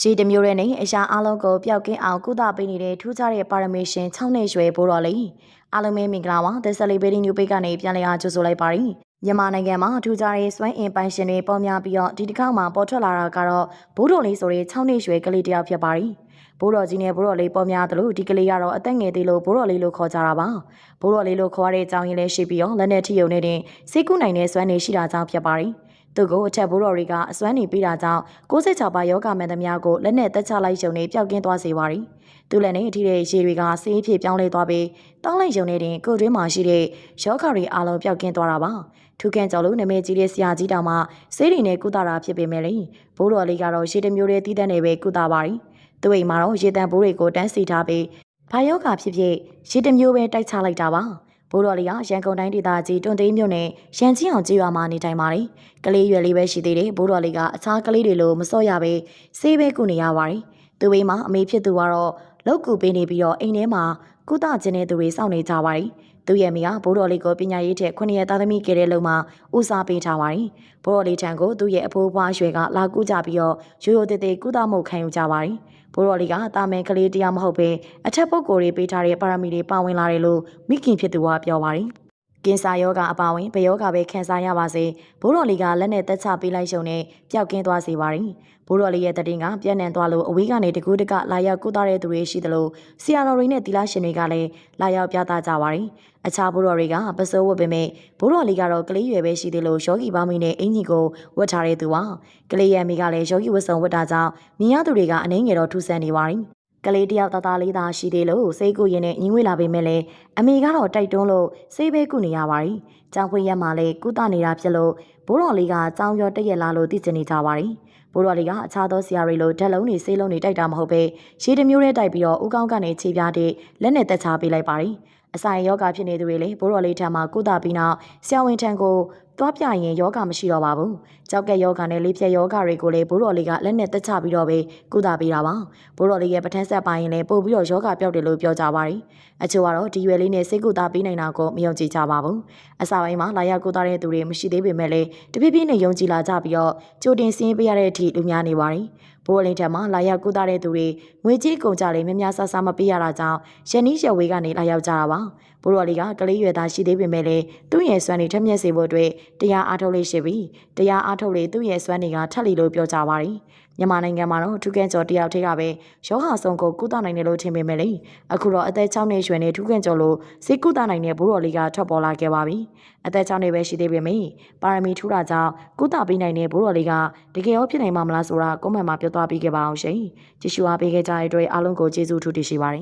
ရှေးတစ်မျိုးရဲ့နေအရာအလုံးကိုပျောက်ကင်းအောင်ကုသပေးနေတဲ့ထူးခြားတဲ့ပါရမီရှင်6နှစ်ရွယ်ဘိုးတော်လေးအားလုံးပဲမင်္ဂလာပါသက်ဆက်လေးဘေးဒီညူပိတ်ကနေပြန်လည်အားကြိုဆိုလိုက်ပါရီမြန်မာနိုင်ငံမှာထူးခြားတဲ့စွမ်းအင်ပိုင်ရှင်တွေပေါ်များပြီးတော့ဒီတစ်ခါမှပေါ်ထွက်လာတာကတော့ဘိုးတော်လေးဆိုတဲ့6နှစ်ရွယ်ကလေးတစ်ယောက်ဖြစ်ပါရီဘိုးတော်ကြီးနဲ့ဘိုးတော်လေးပေါ်များတယ်လို့ဒီကလေးကတော့အသက်ငယ်သေးလို့ဘိုးတော်လေးလို့ခေါ်ကြတာပါဘိုးတော်လေးလို့ခေါ်ရတဲ့အကြောင်းရင်းလည်းရှိပြီးတော့လက်နဲ့ထိယုံနဲ့တင်စိတ်ကူးနိုင်တဲ့စွမ်းနေရှိတာကြောင့်ဖြစ်ပါရီ သူကိုအထက်ဘိုးတော်တွေကအစွမ်းနေပေးတာကြောင့်66ပါယောဂမန်သမားကိုလက်နဲ့တက်ချလိုက်ရုံနဲ့ပျောက်ကင်းသွားစေပါရီသူလည်းနဲ့အထီးတဲ့ရေတွေကစေးဖြစ်ပြောင်းလဲသွားပြီးတောင်းလိုက်ရုံနဲ့တင်ကိုယ်တွင်းမှာရှိတဲ့ယောဂတွေအလုံးပျောက်ကင်းသွားတာပါထူးကန်ကျော်လို့နာမည်ကြီးတဲ့ဆရာကြီးတောင်မှစေးတွေနဲ့ကုသတာဖြစ်ပေမဲ့လေဘိုးတော်လေးကတော့ရှေးတစ်မျိုးတည်းတည်တဲ့နေပဲကုသပါရီသူ့အိမ်မှာတော့ရေတံဘိုးတွေကိုတန်းစီထားပြီးဘာယောဂဖြစ်ဖြစ်ရေတစ်မျိုးပဲတိုက်ချလိုက်တာပါ ဘိုးတော်လေးကရန်ကုန်တိုင်းဒေသကြီးတွန်သိန်းမြို့နယ်ရန်ချင်းအောင်ကျေးရွာမှာနေထိုင်ပါတယ်။ကလေးရွယ်လေးပဲရှိသေးတယ်ဘိုးတော်လေးကအခြားကလေးတွေလိုမစော့ရပဲဆေးပဲကုနေရပါတယ်။သူ့ဘေးမှာအမေဖြစ်သူကတော့ လောက်ကူပေးနေပြီးတော့အိမ်ထဲမှာကုသခြင်းတဲ့သူတွေစောင့်နေကြပါတယ်။သူ့ရဲ့မိကဘိုးတော်လေးကိုပညာရေးထက်ခုနှစ်ရက်သားသမီးကလေးလုံးမှာဦးစားပေးထားပါတယ်။ဘိုးတော်လေးထံကိုသူ့ရဲ့အဖိုးအဖွားရွယ်ကလာကူကြပြီးတော့ရိုးရိုးတည်တည်ကုသမှုခံယူကြပါတယ်။ဘိုးတော်လေးကတာမန်ကလေးတရားမဟုတ်ပဲအထက်ပုဂ္ဂိုလ်တွေပေးထားတဲ့ပါရမီတွေပါဝင်လာတယ်လို့မိခင်ဖြစ်သူကပြောပါတယ်။ ကင်ဆာယောဂအပါဝင်ဘယောဂပဲခံစားရပါစေဘိုးတော်လေးကလက်နဲ့တက်ချပေးလိုက်ရှုံနဲ့ပျောက်ကင်းသွားစေပါရင်ဘိုးတော်လေးရဲ့တည်င်းကပြန့်နှံ့သွားလို့အဝေးကနေတကူးတကလာရောက်ကုသတဲ့သူတွေရှိသလိုဆီယာတော်တွေနဲ့တီလာရှင်တွေကလည်းလာရောက်ပြသကြပါရင်အခြားဘိုးတော်တွေကပစိုးဝတ်ပေမဲ့ဘိုးတော်လေးကတော့ကလေးရွယ်ပဲရှိသေးလို့ယောဂီပေါင်းမိနဲ့အင်ကြီးကိုဝတ်ထားတဲ့သူပါကလေးရဲ့မိကလည်းယောဂီဝတ်စုံဝတ်တာကြောင့်မြင်ရသူတွေကအနေငယ်တော့ထူဆန်းနေပါရင် ကလေးတယောက်တသားလေးသာရှိသေးလို့စိတ်ကူရင်နဲ့ညီငွေလာပေမဲ့လည်းအမေကတော့တိုက်တွန်းလို့စိတ်ပဲကုနေရပါရီ။ကြောင်ဖွင့်ရက်မှာလည်းကုသနေတာဖြစ်လို့ဘိုးတော်လေးကကြောင်ရောတရက်လာလို့သိချင်နေကြပါရီ။ဘိုးတော်လေးကအခြားသောဆရာတွေလိုဓာတ်လုံးတွေဆေးလုံးတွေတိုက်တာမဟုတ်ပဲရှည်တမျိုးနဲ့တိုက်ပြီးတော့ဥကောင်းကနေခြေပြားတဲ့လက်နဲ့တက်ချပေးလိုက်ပါရီ။အဆိုင်ယောဂဖြစ်နေသူတွေလေဘိုးတော်လေးထံမှာကုသပြီးနောက်ဆရာဝန်ထံကို သွားပြရင်ယောဂမရှိတော့ပါဘူး။ကြောက်ကက်ယောဂနဲ့လေးဖြတ်ယောဂတွေကိုလည်းဘိုးတော်လေးကလက်နဲ့တက်ချပြီးတော့ပဲကုသပေးတာပါ။ဘိုးတော်လေးရဲ့ပထန်းဆက်ပိုင်းရင်လည်းပို့ပြီးတော့ယောဂပြောက်တယ်လို့ပြောကြပါရီ။အချို့ကတော့ဒီရွယ်လေးနဲ့စိတ်ကုသပေးနိုင်တာကိုမယုံကြည်ကြပါဘူး။အစာပိုင်းမှာလာရောက်ကုသတဲ့သူတွေမရှိသေးပေမဲ့လည်းတပြည့်ပြည့်နဲ့ယုံကြည်လာကြပြီးတော့ကြိုတင်စင်းပေးရတဲ့အထိလူများနေပါရီ။ဘိုးအလင်းထံမှာလာရောက်ကုသတဲ့သူတွေငွေကြေးကုန်ကြလေများများဆဆမပေးရတာကြောင့်ရန်နီးရဝေးကနေလာရောက်ကြတာပါဘိုးတော်လေးကကလေးရွယ်သားရှိသေးပေမဲ့လည်းသူ့ရဲ့စွမ်းတွေထက်မြက်စေဖို့အတွက်တရားအားထုတ်လေးရှိပြီးတရားအားထုတ်လေသူ့ရဲ့စွမ်းတွေကထက်လီလို့ပြောကြပါရီမြန်မာနိုင်ငံမှာတော့ထူးကန်ကျော်တယောက်တည်းကပဲရောဂါဆုံးကိုကုသနိုင်တယ်လို့ထင်ပေမဲ့လေအခုတော့အသက်6နှစ်ရွယ်နဲ့ထူးကန်ကျော်လို့စိတ်ကုသနိုင်တဲ့ဘိုးတော်လေးကထွက်ပေါ်လာခဲ့ပါပြီအသက်6နှစ်ပဲရှိသေးပေမဲ့ပါရမီထူးတာကြောင့်ကုသပေးနိုင်တဲ့ဘိုးတော်လေးကတကယ်ရောဖြစ်နိုင်မှာမလားဆိုတာကွန်မန့်မှာပြောသွားပြီးခဲ့ပါအောင်ရှင်ကြည့်ရှုအားပေးခဲ့ကြတဲ့အတွက်အားလုံးကိုကျေးဇူးထူးတင်ရှိပါတယ်